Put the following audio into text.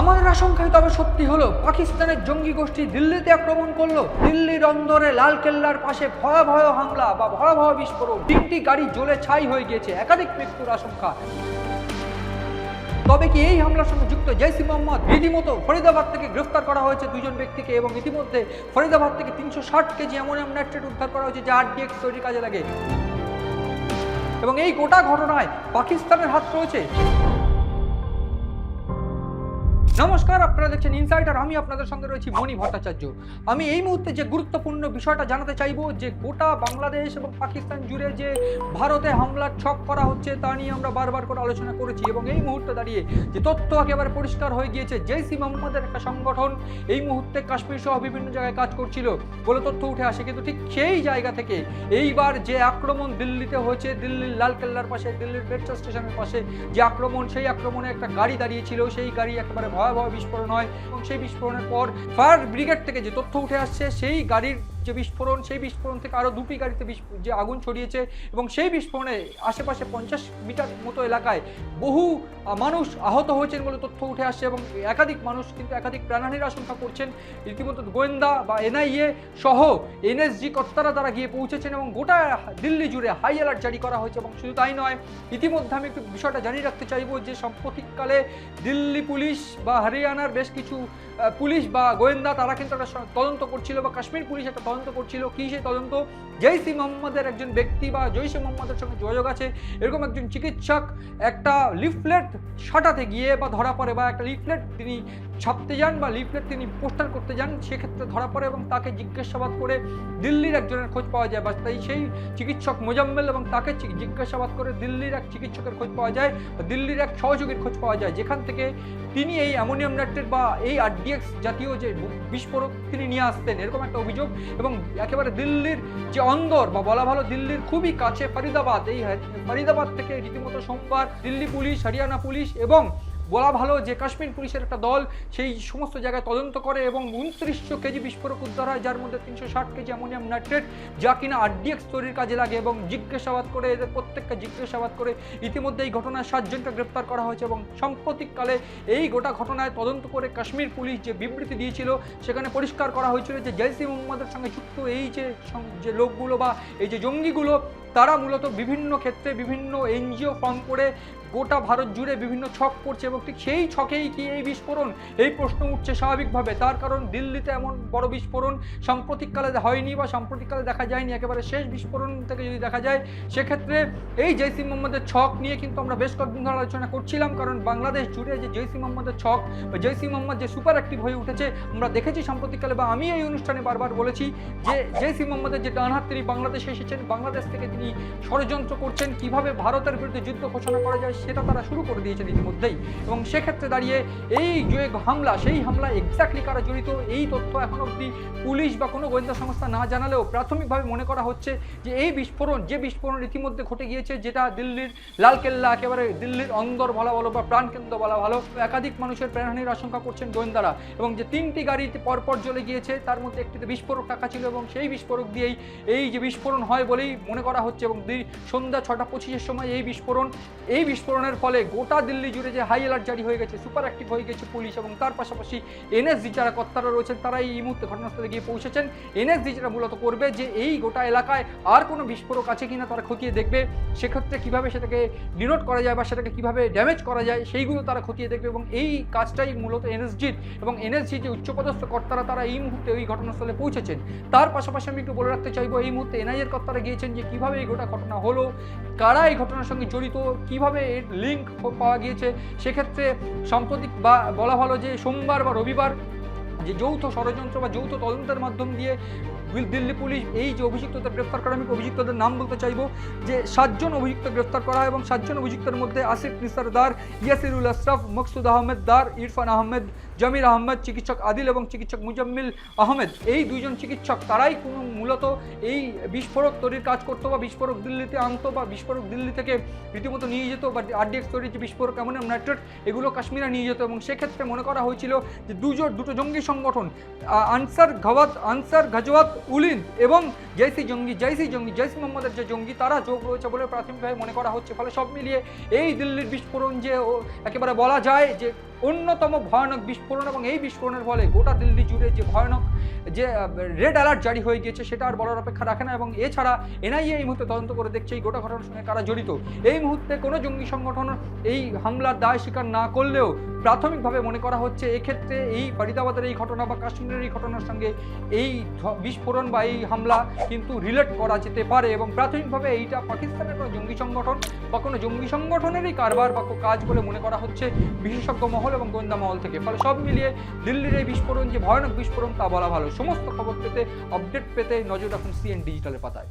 আমাদের আশঙ্কায় তবে সত্যি হলো, পাকিস্তানের জঙ্গি গোষ্ঠী দিল্লিতে আক্রমণ করল। দিল্লির অন্দরে লাল কেল্লার পাশে ভয়াবহ হামলা বা ভয়াবহ বিস্ফোরণ। তিনটি গাড়ি জ্বলে ছাই হয়ে গিয়েছে। একাধিক মৃত্যুর আশঙ্কা। তবে কি এই হামলার সঙ্গে যুক্ত জৈসি মোহাম্মদ? রীতিমতো ফরিদাবাদ থেকে গ্রেফতার করা হয়েছে দুজন ব্যক্তিকে এবং ইতিমধ্যে ফরিদাবাদ থেকে তিনশো ষাট কেজি অ্যামোনিয়াম নাইট্রেট উদ্ধার করা হয়েছে, যা আরডিএক্স তৈরির কাজে লাগে। এবং এই গোটা ঘটনায় পাকিস্তানের হাত রয়েছে। নমস্কার, আপনারা দেখছেন ইনসাইডার আমি আপনাদের সঙ্গে রয়েছি মণি ভট্টাচার্য। আমি এই মুহূর্তে যে গুরুত্বপূর্ণ বিষয়টা জানাতে চাইব, যে গোটা বাংলাদেশ এবং পাকিস্তান জুড়ে যে ভারতে হামলার ছক করা হচ্ছে, তা নিয়ে আমরা বারবার করে আলোচনা করেছি এবং এই মুহূর্তে দাঁড়িয়ে যে তথ্য একেবারে পরিষ্কার হয়ে গিয়েছে জৈসি মোহাম্মদের একটা সংগঠন এই মুহূর্তে কাশ্মীর সহ বিভিন্ন জায়গায় কাজ করছিল বলে তথ্য উঠে আসে। কিন্তু ঠিক সেই জায়গা থেকে এইবার যে আক্রমণ দিল্লিতে হয়েছে, দিল্লির লালকেল্লার পাশে, দিল্লির মেট্রো স্টেশনের পাশে যে আক্রমণ, সেই আক্রমণে একটা গাড়ি দাঁড়িয়েছিল। সেই গাড়ি একেবারে ভয়াবহ বিস্ফোরণ হয় এবং সেই বিস্ফোরণের পর ফায়ার ব্রিগেড থেকে যে তথ্য উঠে আসছে, সেই গাড়ির যে বিস্ফোরণ, সেই বিস্ফোরণ থেকে আরও দুটি গাড়িতে যে আগুন ছড়িয়েছে এবং সেই বিস্ফোরণে আশেপাশে পঞ্চাশ মিটার মতো এলাকায় বহু মানুষ আহত হয়েছেন বলে তথ্য উঠে আসছে এবং একাধিক মানুষ কিন্তু একাধিক প্রাণহানির আশঙ্কা করছেন। রীতিমতো গোয়েন্দা বা এনআইএ সহ এনএসজি কর্তারা তারা গিয়ে পৌঁছেছেন এবং গোটা দিল্লি জুড়ে হাই অ্যালার্ট জারি করা হয়েছে এবং শুধু তাই নয়, ইতিমধ্যে আমি একটু বিষয়টা জানিয়ে রাখতে চাইব যে সাম্প্রতিককালে দিল্লি পুলিশ বা হরিয়ানার বেশ কিছু পুলিশ বা গোয়েন্দা তারা কিন্তু একটা তদন্ত করছিল বা কাশ্মীর পুলিশ একটা তদন্ত করছিল, কী সেই তদন্ত? জৈসি মোহাম্মদের একজন ব্যক্তি বা জৈসে মোহাম্মদের সঙ্গে যোগাযোগ আছে। এরকম একজন চিকিৎসক একটা লিফলেট সাটাতে গিয়ে বা ধরা পড়ে বা একটা লিফলেট তিনি ছাপতে যান বা লিফলেট তিনি পোস্টার করতে যান, সেক্ষেত্রে ধরা পড়ে এবং তাকে জিজ্ঞাসাবাদ করে দিল্লির একজনের খোঁজ পাওয়া যায়। বা তাই সেই চিকিৎসক মোজাম্মেল এবং তাকে জিজ্ঞাসাবাদ করে দিল্লির এক চিকিৎসকের খোঁজ পাওয়া যায় বা দিল্লির এক সহযোগীর খোঁজ পাওয়া যায়। যেখান থেকে তিনি এই অ্যামোনিয়াম নাইট্রেট বা এই আরডিএক্স জাতীয় যে বিস্ফোরক তিনি নিয়ে আসতেন। এরকম একটা অভিযোগ এবং একেবারে দিল্লির যে অন্দর বা বলা ভালো দিল্লির খুবই কাছে ফরিদাবাদ, এই হ্যাঁ- ফরিদাবাদ থেকে রীতিমতো সোমবার দিল্লি পুলিশ, হরিয়ানা পুলিশ এবং বলা ভালো যে কাশ্মীর পুলিশের একটা দল সেই সমস্ত জায়গায় তদন্ত করে এবং উনত্রিশশো কেজি বিস্ফোরক উদ্ধার হয়, যার মধ্যে তিনশো ষাট কেজি অ্যামোনিয়াম নাইট্রেট, যা কিনা আরডিএক্স তৈরির কাজে লাগে এবং জিজ্ঞাসাবাদ করে, এদের প্রত্যেককে জিজ্ঞাসাবাদ করে ইতিমধ্যে এই ঘটনায় সাতজনকে গ্রেপ্তার করা হয়েছে এবং সাম্প্রতিককালে এই গোটা ঘটনায় তদন্ত করে কাশ্মীর পুলিশ যে বিবৃতি দিয়েছিল, সেখানে পরিষ্কার করা হয়েছিল যে জৈসি মোহাম্মদের সঙ্গে যুক্ত এই যে যে লোকগুলো বা এই যে জঙ্গিগুলো, তারা মূলত বিভিন্ন ক্ষেত্রে বিভিন্ন এনজিও ফর্ম করে গোটা ভারত জুড়ে বিভিন্ন ছক করছে এবং ঠিক সেই ছকেই কি এই বিস্ফোরণ? এই প্রশ্ন উঠছে স্বাভাবিকভাবে। তার কারণ দিল্লিতে এমন বড় বিস্ফোরণ সাম্প্রতিককালে হয়নি বা সাম্প্রতিককালে দেখা যায়নি। একেবারে শেষ বিস্ফোরণ থেকে যদি দেখা যায়, সেক্ষেত্রে এই জৈসি মোহাম্মদের ছক নিয়ে কিন্তু আমরা বেশ কয়েকদিন ধরে আলোচনা করছিলাম। কারণ বাংলাদেশ জুড়ে যে জৈসি মোহাম্মদের ছক বা জৈসি মোহাম্মদ যে সুপার অ্যাক্টিভ হয়ে উঠেছে, আমরা দেখেছি সাম্প্রতিককালে বা আমি এই অনুষ্ঠানে বারবার বলেছি যে জৈসি মোহাম্মদের যে ডানহাত তিনি বাংলাদেশে এসেছেন, বাংলাদেশ থেকে তিনি ষড়যন্ত্র করছেন, কীভাবে ভারতের বিরুদ্ধে যুদ্ধ ঘোষণা করা যায় সেটা তারা শুরু করে দিয়েছেন ইতিমধ্যেই। এবং সেক্ষেত্রে দাঁড়িয়ে এই যে হামলা, সেই হামলা এক্স্যাক্টলি কারা জড়িত, এই তথ্য এখন অবধি পুলিশ বা কোনো গোয়েন্দা সংস্থা না জানালেও প্রাথমিকভাবে মনে করা হচ্ছে যে এই বিস্ফোরণ, যে বিস্ফোরণ ইতিমধ্যে ঘটে গিয়েছে, যেটা দিল্লির লালকেল্লা, একেবারে দিল্লির অন্দর বলা ভালো বা প্রাণকেন্দ্র বলা ভালো, একাধিক মানুষের প্রাণহানির আশঙ্কা করছেন গোয়েন্দারা এবং যে তিনটি গাড়িতে পরপর জ্বলে গিয়েছে, তার মধ্যে একটিতে বিস্ফোরক টাকা ছিল এবং সেই বিস্ফোরক দিয়েই এই যে বিস্ফোরণ হয় বলেই মনে করা হচ্ছে এবং সন্ধ্যা ছটা পঁচিশের সময় এই বিস্ফোরণ, এই বিস্ফোরণের ফলে গোটা দিল্লি জুড়ে যে হাই অ্যালার্ট জারি হয়ে গেছে সুপার অ্যাক্টিভ হয়ে গেছে পুলিশ এবং তার পাশাপাশি এনএসজি যারা কর্তারা রয়েছেন তারা এই মুহূর্তে ঘটনাস্থলে গিয়ে পৌঁছেছেন। এনএসজি যেটা মূলত করবে যে এই গোটা এলাকায় আর কোনো বিস্ফোরক আছে কিনা তারা খতিয়ে দেখবে। সেক্ষেত্রে কীভাবে সেটাকে ডিনোট করা যায় বা সেটাকে কীভাবে ড্যামেজ করা যায়, সেইগুলো তারা খতিয়ে দেখবে এবং এই কাজটাই মূলত এনএসজির এবং এনএসজি যে উচ্চপদস্থ কর্তারা, তারা এই মুহূর্তে ওই ঘটনাস্থলে পৌঁছেছেন। তার পাশাপাশি আমি একটু বলে রাখতে চাইব, এই মুহূর্তে এনআইএর কর্তারা গিয়েছেন যে কীভাবে এই গোটা ঘটনা হলো, কারা এই ঘটনার সঙ্গে জড়িত, কীভাবে এর লিঙ্ক পাওয়া গিয়েছে, সেক্ষেত্রে সাম্প্রতিক বা বলা ভালো যে সোমবার বা রবিবার যে যৌথ ষড়যন্ত্র বা যৌথ তদন্তের মাধ্যম দিয়ে দিল্লি পুলিশ এই যে অভিযুক্তদের গ্রেফতার করা, আমি অভিযুক্তদের নাম বলতে চাইব, যে সাতজন অভিযুক্ত গ্রেফতার করা হয় এবং সাতজন অভিযুক্তের মধ্যে আসিফ নিসার দার ইয়াসিরুল আশরাফ, মকসুদ আহমেদ দার, ইরফান আহমেদ জামির আহমেদ, চিকিৎসক আদিল এবং চিকিৎসক মুজাম্মিল আহমেদ। এই দুইজন চিকিৎসক, তারাই কোনো মূলত এই বিস্ফোরক তৈরির কাজ করতো বা বিস্ফোরক দিল্লিতে আনতো বা বিস্ফোরক দিল্লি থেকে রীতিমতো নিয়ে যেত বা আরডিএক্স তৈরির যে বিস্ফোরক, এমন নাইট্রেট, এগুলো কাশ্মীরে নিয়ে যেত এবং সেক্ষেত্রে মনে করা হয়েছিল যে দুজন দুটো জঙ্গি সংগঠন আনসার ঘাওয়াত, আনসার গাজওয়াত উলিন এবং জৈসি জঙ্গি জৈসি জঙ্গি জৈসি মোহাম্মদের যে জঙ্গি, তারা যোগ রয়েছে বলে প্রাথমিকভাবে মনে করা হচ্ছে। ফলে সব মিলিয়ে এই দিল্লির বিস্ফোরণ যে একেবারে বলা যায় যে অন্যতম ভয়ানক বিস্ফোরণ এবং এই বিস্ফোরণের ফলে গোটা দিল্লি জুড়ে যে ভয়ানক যে রেড অ্যালার্ট জারি হয়ে গিয়েছে সেটা আর বলার অপেক্ষা রাখে না এবং এছাড়া এনআইএ এই মুহূর্তে তদন্ত করে দেখছে এই গোটা ঘটনার সঙ্গে কারা জড়িত। এই মুহূর্তে কোনো জঙ্গি সংগঠন এই হামলার দায় স্বীকার না করলেও প্রাথমিকভাবে মনে করা হচ্ছে এক্ষেত্রে এই ফরিদাবাদের এই ঘটনা বা কাশ্মীরের এই ঘটনার সঙ্গে এই বিস্ফোরণ বা এই হামলা কিন্তু রিলেট করা যেতে পারে এবং প্রাথমিকভাবে এইটা পাকিস্তানের কোনো জঙ্গি সংগঠন বা কোনো জঙ্গি সংগঠনেরই কারবার বা কাজ বলে মনে করা হচ্ছে বিশেষজ্ঞ মহল এবং গোয়েন্দা মহল থেকে। ফলে সব মিলিয়ে দিল্লির এই বিস্ফোরণ, যে ভয়ানক বিস্ফোরণ তা বলা ভালো। সমস্ত খবর পেতে আপডেট পেতে নজর রাখুন সিএন ডিজিটালের পাতায়।